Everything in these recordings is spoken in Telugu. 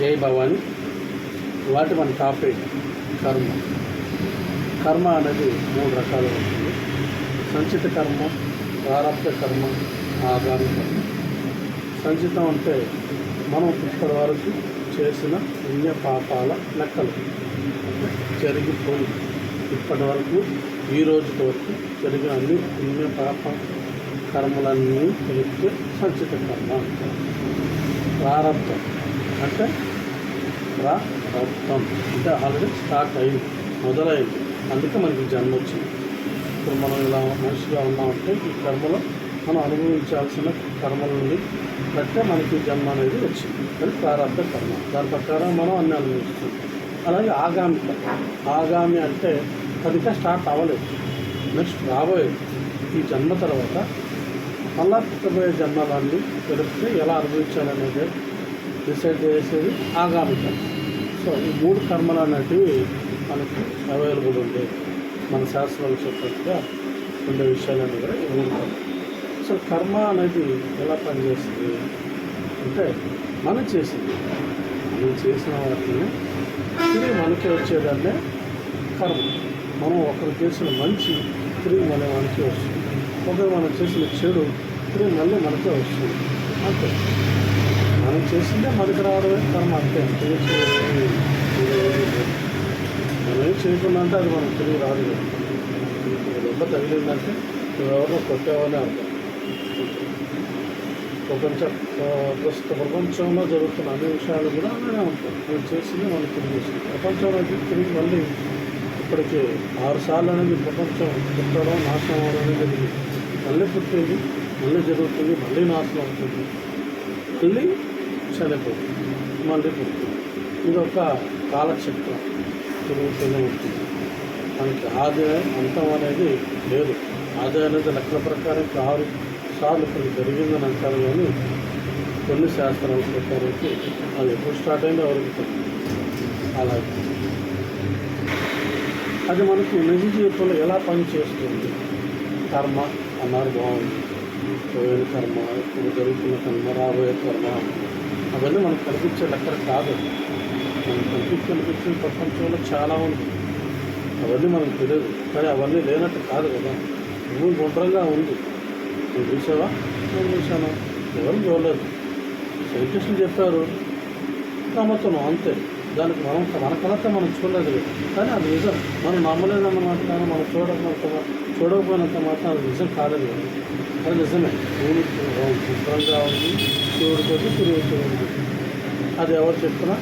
జై భవాని. వాటి మన టాపిక్ కర్మ. కర్మ అనేది మూడు రకాలు ఉంటుంది. సంచిత కర్మ ప్రారంభ కర్మ ఆగామి కర్మ. సంచితం అంటే మనం ఇప్పటి వరకు చేసిన పుణ్య పాపాల లెక్కలు. జరిగిపోయి ఇప్పటి వరకు ఈ రోజు వరకు జరిగిన అన్ని పుణ్య పాప కర్మలన్నీ కలిపితే సంచిత కర్మ. అంటారు ప్రారంభం అంటే ప్రారంభం అంటే ఆల్రెడీ స్టార్ట్ అయింది మొదలైంది. అందుకే మనకి జన్మ వచ్చింది. ఇప్పుడు మనం ఇలా మనిషిగా ఉన్నామంటే ఈ కర్మలో మనం అనుభవించాల్సిన కర్మల నుండి బట్టే మనకి జన్మ అనేది వచ్చింది. అది ప్రారంభ కర్మ. దాని ప్రకారం మనం అన్ని అనుభవిస్తాం అలాగే ఆగామి కర్మ. ఆగామి అంటే అది ఇంకా స్టార్ట్ అవ్వలేదు. నెక్స్ట్ రాబోయేది ఈ జన్మ తర్వాత మళ్ళా పుట్టబోయే జన్మలన్నీ తెలిపితే ఎలా అనుభవించాలనేది డిసైడ్ చేసేది ఆగామి కర్మ. సో ఈ మూడు కర్మలు అనేటివి మనకి అవైలబుల్ ఉండే మన శాస్త్రాలు చెప్పినట్టుగా ఉండే విషయాలన్నీ కూడా ఈ మూడు కర్మ కర్మ అనేది ఎలా పనిచేస్తుంది అంటే మనం చేసింది. మనం చేసిన వాటిని తిరిగి మనకి వచ్చేదాన్నే కర్మ. మనం ఒకరు చేసిన మంచి తిరిగి మన మనకి వస్తుంది. ఒకరు మనం చేసిన చెడు తిరిగి మళ్ళీ మనకే వస్తుంది. అంతే. మనం చేసిందే మనకి రావడమే కర్మ అంతే. అంతే మనం ఏం చేయకుండా అంటే అది మనకు తిరిగి రాదు కదా. దెబ్బ తగిలిందంటే నువ్వు ఎవరినో కొట్టావని అర్థం. ప్రపంచ ప్రస్తుత ప్రపంచంలో జరుగుతున్న అన్ని విషయాలు కూడా అలానే ఉంటాయి. మనం చేసింది మనకి తిరిగి చేసింది ప్రపంచంలో తిరిగి మళ్ళీ ఇప్పటికే ఆరు సార్లు అనేది ప్రపంచం పుట్టడం నాశనం అవడం అనేది జరిగింది. మళ్ళీ పుట్టేది మళ్ళీ జరుగుతుంది మళ్ళీ నాశనం అవుతుంది. మళ్ళీ చనిపోతుంది మళ్ళీ ఇది ఒక కాలక్షేత్రం. తిరుగుతూనే ఉంటుంది మనకి ఆదాయం అంతం అనేది లేదు. ఆదాయం అనేది లెక్కల ప్రకారం ఆరు సార్లు కొన్ని జరిగిందని అంటారు కానీ కొన్ని శాస్త్రాల ప్రకారం అది ఎప్పుడు స్టార్ట్ అయిందో ఎవరికి అలాగే. అది మనకు నిజ జీవితంలో ఎలా పనిచేస్తుంది కర్మ అన్నారు బాగుంది పోయిన కర్మ ఇప్పుడు జరుగుతున్న కర్మ రాబోయే కర్మ. అవన్నీ మనకు కనిపించే లెక్కలు కాదు. మనకు కనిపించి కనిపించిన ప్రపంచంలో చాలా ఉంది అవన్నీ మనకు తెలియదు. కానీ అవన్నీ లేనట్టు కాదు కదా. భూమి గుండ్రంగా ఉంది నువ్వు చూసావా? నేను చూశాను. ఎవరు చూడలేదు. సైంటిస్టులు చెప్పారు. నమ్మతున్నాం అంతే. దానికి మనం మన కలత మనం చూడలేదు. కానీ అది నిజం. మనం నమ్మలేదన్నమాట మనం చూడకపోతే చూడకపోయినంత మాత్రం అది నిజం కాలేదు అది నిజమే భూమి శుభ్రంగా ఉంది శివుడి కొద్ది తిరుగుతూ ఉంది. అది ఎవరు చెప్పినా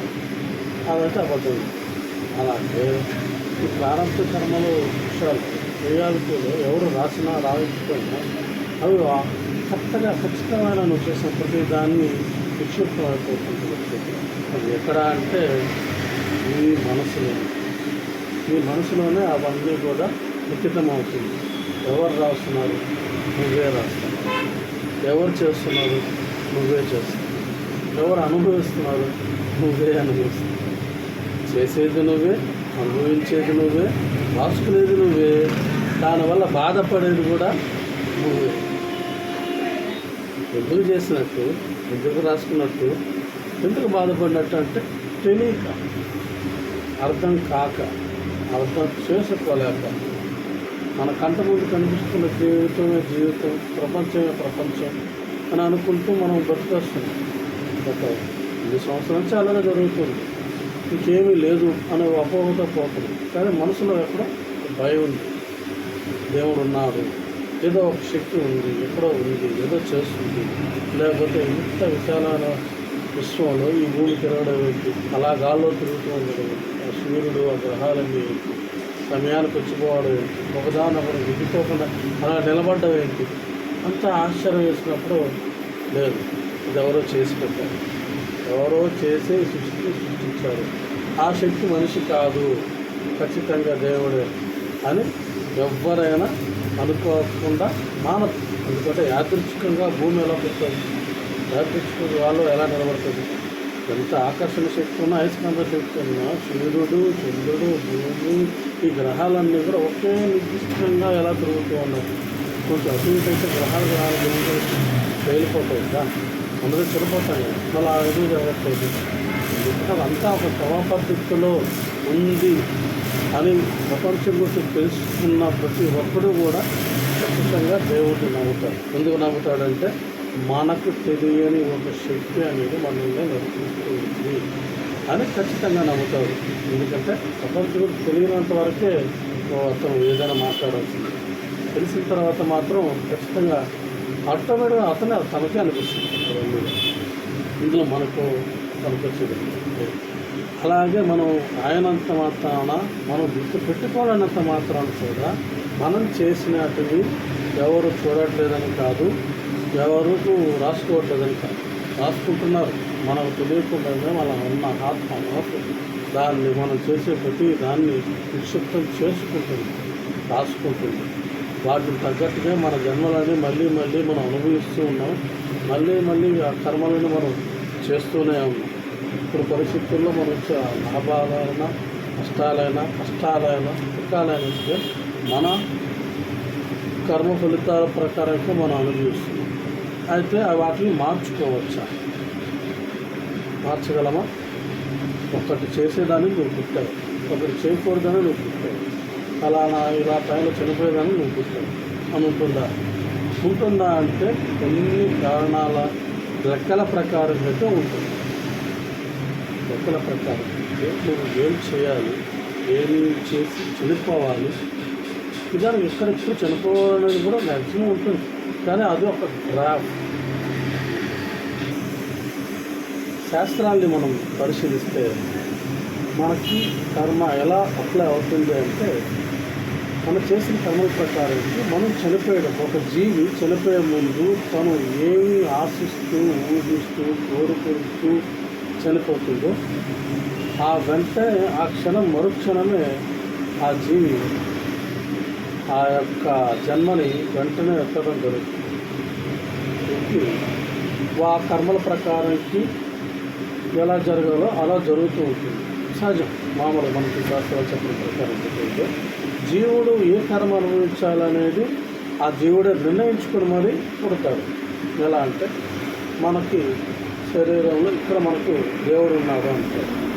అదైతే అబద్ధం. అలాగే ఈ ప్రారంభ కర్మలు విషయాలు రియాలిటీలో ఎవరు రాసినా రాయించుకున్నా అవి కరెక్ట్గా ఖచ్చితమైన నువ్వు చేసిన ప్రతి దాన్ని విక్షిప్తమైపోతుంది అది ఎక్కడ అంటే ఈ మనసులో. ఈ మనసులోనే అవన్నీ కూడా లిఖితమవుతుంది. ఎవరు రాస్తున్నారు? నువ్వే రాస్తావు ఎవరు చేస్తున్నారు? నువ్వే చేస్తున్నావు ఎవరు అనుభవిస్తున్నారు? నువ్వే అనుభవిస్తున్నావు చేసేది నువ్వే అనుభవించేది నువ్వే రాసుకునేది నువ్వే. దానివల్ల బాధపడేది కూడా నువ్వే. ఎందుకు చేసినట్టు? ఎందుకు రాసుకున్నట్టు? ఎందుకు బాధపడినట్టు అంటే తెలియక. అర్థం కాక. అర్థం చేసుకోలేక. మన కంట ముందు కనిపిస్తున్న జీవితమే జీవితం ప్రపంచమే ప్రపంచం అని అనుకుంటూ మనం బ్రతికేస్తున్నాం. గత ఇన్ని సంవత్సరాల నుంచి అలాగే జరుగుతుంది. ఇంకేమీ లేదు అనే అపోహతో పోతుంది కానీ మనసులో ఎక్కడో భయం ఉంది. దేవుడు ఉన్నాడు. ఏదో ఒక శక్తి ఉంది ఎక్కడో ఉంది ఏదో చేస్తుంది. లేకపోతే ఇంత విశాలమైన విశ్వంలో ఈ భూమి తిరగడం ఏంటి? అలా గాల్లో తిరుగుతూ ఉండడం ఆ సూర్యుడు ఆ గ్రహాలన్నీ ఏంటి? సమయానికి వచ్చిపోవడం. ఏంటి ఒకదానొకరు ఒకటి విడిపోకుండా అలా నిలబడ్డం ఏంటి? అంత ఆశ్చర్యం వేసినప్పుడు లేదు. ఇది ఎవరో చేసి పెట్టారు. ఎవరో చేసే సృష్టి సృష్టించారు. ఆ శక్తి మనిషి కాదు. ఖచ్చితంగా దేవుడే అని ఎవరైనా అనుకోకుండా మానదు ఎందుకంటే యాదృచ్ఛికంగా భూమి ఎలా పుట్టింది యాదృచ్ఛిక వాళ్ళు ఎలా నిలబడుతుంది? ఎంత ఆకర్షణ శక్తి ఉన్నా అయస్కాంత శక్తి ఉన్నా సూర్యుడు చంద్రుడు భూమి ఈ గ్రహాలన్నీ కూడా ఒకే నిర్దిష్టంగా ఎలా తిరుగుతూ ఉన్నాయి? కొంచెం అటు ఇటు అయితే గ్రహాలు గ్రహాలు కదా. అందరూ చెడిపోతాయి. మళ్ళీ ఆ ఎదురు జరగట్లేదు ఎందుకంటే అంతా ఒక క్రమ పద్ధతిలో ఉంది అని ప్రపంచం గురించి తెలుసుకున్న ప్రతి ఒక్కడు కూడా ఖచ్చితంగా దేవుడిని నమ్ముతాడు ఎందుకు నమ్ముతాడంటే మనకు తెలియని ఒక శక్తి అనేది మనల్ని నడిపిస్తూ అని ఖచ్చితంగా నమ్ముతారు. ఎందుకంటే ప్రపంచం తెలియనంత వరకే అతను ఏదైనా మాట్లాడాల్సింది. తెలిసిన తర్వాత మాత్రం ఖచ్చితంగా ఆటోమేటిక్గా అతనే తనకే అనిపిస్తుంది. ఇందులో మనకు కనిపించదు. అలాగే మనం ఆయనంత మాత్రాన మనం గుర్తు పెట్టుకోవాలన్నంత మాత్రాన కూడా మనం చేసినటివి ఎవరు చూడట్లేదని కాదు ఎవరు రాసుకోవట్లేదు కనుక రాసుకుంటున్నారు. మనకు తెలియకుండానే మన ఉన్న ఆత్మ మనకు దాన్ని మనం చేసే ప్రతి దాన్ని నిక్షిప్తం చేసుకుంటుంది రాసుకుంటుంది. వాటికి తగ్గట్టుగా మన జన్మలని మళ్ళీ మళ్ళీ మనం అనుభవిస్తూ ఉన్నాం. మళ్ళీ మళ్ళీ ఆ కర్మలను మనం చేస్తూనే ఉన్నాం. ఇప్పుడు పరిస్థితుల్లో మనం వచ్చే లాభాలైనా కష్టాలైనా కష్టాలైనా సుఖాలైనా మన కర్మ ఫలితాల ప్రకారంగా మనం అనుభవిస్తున్నాం. అయితే వాటిని మార్చుకోవచ్చా? మార్చగలమా? ఒకటి చేసేదాన్ని నువ్వు పుట్టావు. ఒకటి చేయకూడదని నువ్వు పుట్టావు. ఫలానా ఇలా టైంలో చనిపోయేదాన్ని నువ్వు పుట్టావు. అని ఉంటుందా ఉంటుందా అంటే కొన్ని కారణాల లెక్కల ప్రకారం అయితే ఉంటుంది. లెక్కల ప్రకారం. నువ్వు ఏం చేయాలి? ఏమి చేసి చనిపోవాలి? ఇదాన్ని ఎక్కడెక్కడ చనిపోవాలనేది కూడా మ్యాక్సిమం ఉంటుంది. కానీ అది ఒక గ్రాఫ్. శాస్త్రాన్ని మనం పరిశీలిస్తే మనకి కర్మ ఎలా అప్లై అవుతుంది అంటే మనం చేసిన కర్మల ప్రకారం మనం చనిపోయడం. ఒక జీవి చనిపోయే ముందు తను ఏమి ఆశిస్తూ ఊహిస్తూ కోరుకుంటూ చనిపోతుందో ఆ వెంటనే ఆ క్షణం మరుక్షణమే ఆ జీవి ఆ యొక్క జన్మని వెంటనే ఎత్తడం జరుగుతుంది. ఎత్తి ఆ కర్మల ప్రకారంకి ఎలా జరగాలో అలా జరుగుతూ ఉంటుంది. సహజం. మామూలు మనకి శాస్త్రాలు చెప్పిన ప్రకారం అయితే జీవుడు ఏ కర్మ అనుభవించాలనేది ఆ జీవుడే నిర్ణయించుకుని మరీ పుడతాడు. ఎలా అంటే మనకి శరీరంలో ఇక్కడ మనకు దేవుడు ఉన్నాడు అంటారు.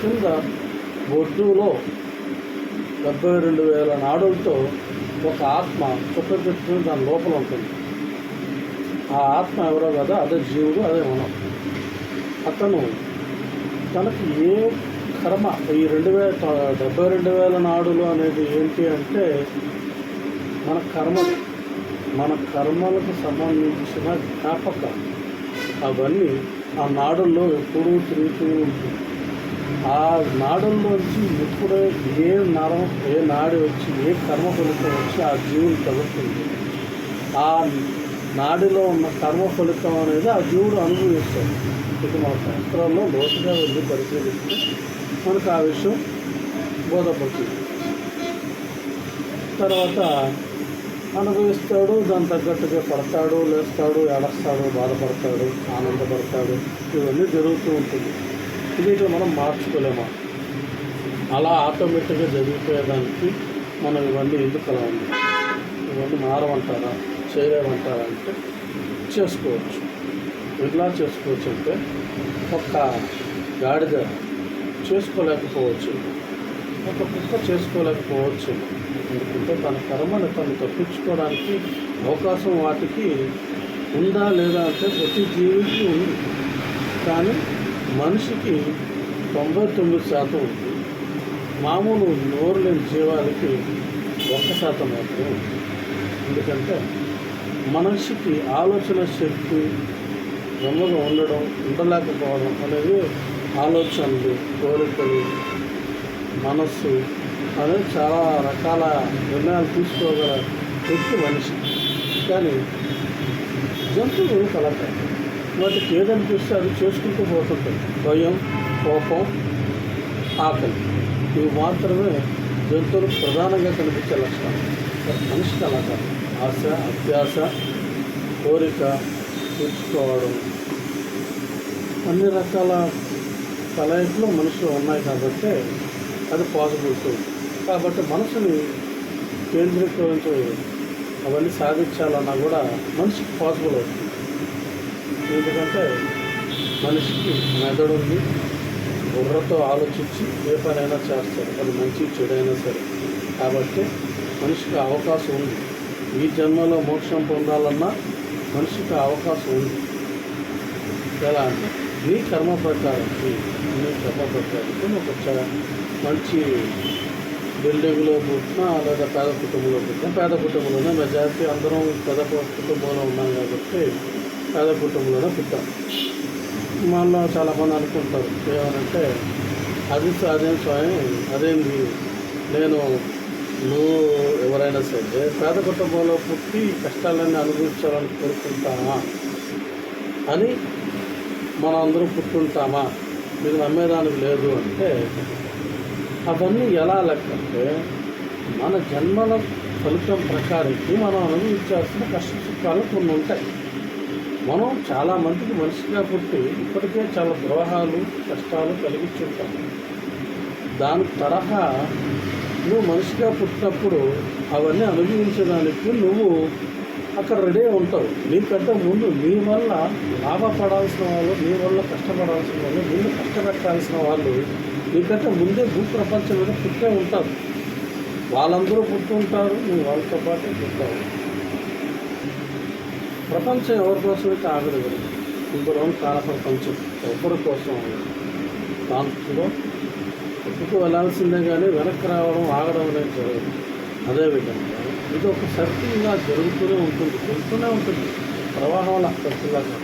కింద బొడ్డులో డెబ్బై రెండు వేల నాడులతో ఒక ఆత్మ చుక్క పెట్టుకుని దాని లోపల ఉంటుంది. ఆ ఆత్మ ఎవరో కదా అదే జీవుడు అదే మనం. అతను తనకి ఏ కర్మ ఈ రెండు వేల డెబ్బై రెండు వేల నాడులు అనేది ఏంటి అంటే మన కర్మ మన కర్మలకు సంబంధించిన జ్ఞాపకం. అవన్నీ ఆ నాడుల్లో ఎప్పుడూ తిరుగుతూ ఉంటుంది ఆ నాడుల్లోంచి ఎప్పుడే ఏ నరం ఏ నాడి వచ్చి ఏ కర్మ ఫలితం వచ్చి ఆ జీవుని తగ్గుతుంది ఆ నాడిలో ఉన్న కర్మ ఫలితం అనేది ఆ జీవుడు అనుభవిస్తాడు. ఇది మన శాస్త్రాల్లో లోతుగా వెళ్ళి పరిశీలిస్తే మనకు ఆ విషయం బోధపడుతుంది. తర్వాత అనుభవిస్తాడు దాని తగ్గట్టుగా పడతాడు లేస్తాడు ఏడస్తాడు బాధపడతాడు ఆనందపడతాడు ఇవన్నీ జరుగుతూ ఉంటుంది. ఇది మనం మార్చుకోలేమా? అలా ఆటోమేటిక్గా జరిగిపోయేదానికి మనం ఇవన్నీ ఎందుకు అలా ఉంది? ఇవన్నీ మారమంటారా? చేయలేమంటారా అంటే చేసుకోవచ్చు. ఎలా చేసుకోవచ్చు అంటే ఒక గాడిద చేసుకోలేకపోవచ్చు. ఒక కుక్క చేసుకోలేకపోవచ్చు. ఎందుకంటే తన కర్మను తను తప్పించుకోవడానికి అవకాశం వాటికి ఉందా లేదా అంటే ప్రతి జీవికి ఉంది. కానీ మనిషికి తొంభై తొమ్మిది శాతం ఉంది. మామూలు నోరు లేని జీవాలకి ఒక్క శాతం మాత్రమే ఉంది. ఎందుకంటే మనిషికి ఆలోచన శక్తి నెమ్మగా ఉండడం ఉండలేకపోవడం అనేది ఆలోచనలు కోరికలు మనస్సు అనేది చాలా రకాల నిర్ణయాలు తీసుకోగల వ్యక్తి మనిషి. కానీ జంతువులు కలకాయి వాటికి ఏదనిపిస్తే అది చేసుకుంటూ పోతుంటుంది. భయం కోపం ఆకలి. ఇవి మాత్రమే జంతువులకు ప్రధానంగా కనిపించే లక్షణాలు. మనిషికి అలా కాదు. ఆశ అభ్యాస కోరిక తీర్చుకోవడం. అన్ని రకాల కలయికలు మనుషులు ఉన్నాయి కాబట్టి అది పాజిబిలిటీ కాబట్టి మనసుని కేంద్రీకరించి అవన్నీ సాధించాలన్నా కూడా మనిషికి పాసిబుల్ అవుతుంది. ఎందుకంటే మనిషికి మెదడు ఉంది బుర్రతో ఆలోచించి ఏ పనైనా చేస్తారు అది మంచి చెడైనా సరే. కాబట్టి మనిషికి అవకాశం ఉంది. ఈ జన్మలో మోక్షం పొందాలన్నా మనిషికి అవకాశం ఉంది. ఎలా అంటే నీ కర్మ ప్రకారం నీ- కర్మ ప్రకారం ఒక మంచి బిల్డింగ్లో పుట్టినా లేదా పేద కుటుంబంలో పుట్టినా పేద కుటుంబంలోనే మెజారిటీ అందరం పేద కుటుంబంలో ఉన్నాం కాబట్టి పేద కుటుంబంలోనే పుట్టాం. మళ్ళీ చాలామంది అనుకుంటారు ఏమనంటే అది అదేం స్వామి అదేంది? నేను నువ్వు ఎవరైనా సరే పేద కుటుంబంలో పుట్టి కష్టాలన్నీ అనుభవించాలని కోరుకుంటామా? అని మనం అందరం పుట్టుంటామా? మీరు నమ్మేదానికి లేదు అంటే అవన్నీ ఎలా లెక్క అంటే మన జన్మల ఫలితం ప్రకారం మనం అనుభవించాల్సిన కష్ట సుఖాలు కొన్ని ఉంటాయి. మనం చాలా మందికి మనిషిగా పుట్టి ఇప్పటికే చాలా ద్రోహాలు కష్టాలు కలిగించుంటాం దాని తరహా నువ్వు మనిషిగా పుట్టినప్పుడు అవన్నీ అనుభవించడానికి నువ్వు అక్కడ రెడీ ఉంటావు. నీకంటే ముందు నీ వల్ల లాభపడాల్సిన వాళ్ళు నీ వల్ల కష్టపడాల్సిన వాళ్ళు నిన్ను కష్టపెట్టాల్సిన వాళ్ళు నీకంటే ముందే భూప్రపంచం మీద పుట్టే ఉంటారు. వాళ్ళందరూ పుట్టుంటారు నువ్వు వాళ్ళతో పాటు పుట్టావు. ప్రపంచం ఎవరి కోసం అయితే ఆగదు కదా కాల ప్రపంచం ఎవరి కోసం ఆగదు. దాంట్లో వెళ్ళాల్సిందే కానీ వెనక్కి రావడం ఆగడం అనేది జరగదు. అదేవిధంగా ఇది ఒక సర్కిల్గా జరుగుతూనే ఉంటుంది. వెళ్తూనే ఉంటుంది. ప్రవాహంలా సర్కిల్లాగా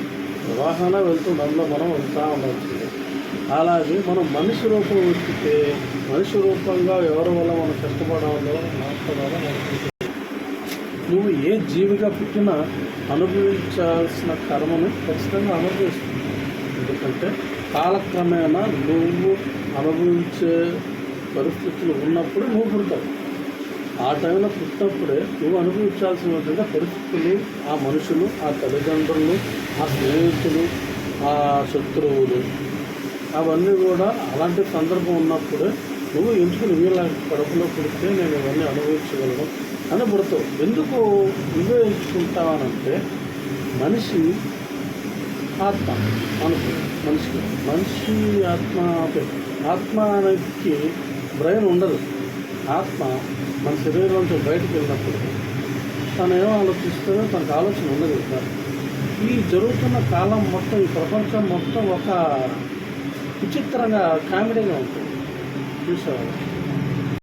ప్రవాహంలో వెళ్తుంది అందులో మనం వెళ్తూ ఉండాల్సింది అలాగే మనం మనిషి రూపం వచ్చితే మనిషి రూపంగా ఎవరి వల్ల మనం కష్టపడడం వల్ల నువ్వు ఏ జీవిగా పుట్టినా అనుభవించాల్సిన కర్మను ఖచ్చితంగా అనుభవిస్తుంది ఎందుకంటే కాలక్రమేణా నువ్వు అనుభవించే పరిస్థితులు ఉన్నప్పుడు నువ్వు పుడతావు. ఆ టైంలో పుట్టినప్పుడే నువ్వు అనుభవించాల్సినటువంటి పరిస్థితులు ఆ మనుషులు ఆ తల్లిదండ్రులు ఆ స్నేహితులు ఆ శత్రువులు అవన్నీ కూడా అలాంటి సందర్భం ఉన్నప్పుడే నువ్వు ఎంచుకుని వీళ్ళ కడుపులో పుడితే నేను ఇవన్నీ అనుభవించగలను. అని ఎందుకు నువ్వే ఎంచుకుంటావనంటే మనిషి ఆత్మ అనుకో మనిషికి మనిషి ఆత్మ ఆత్మకి బ్రెయిన్ ఉండదు. ఆత్మ మన శరీరంతో బయటకు వెళ్ళినప్పుడు తను ఏం ఆలోచిస్తుందో తనకు ఆలోచన ఉండదు కదా. ఈ జరుగుతున్న కాలం మొత్తం ఈ ప్రపంచం మొత్తం ఒక విచిత్రంగా కామెడీగా ఉంటుంది. చూసేవాళ్ళు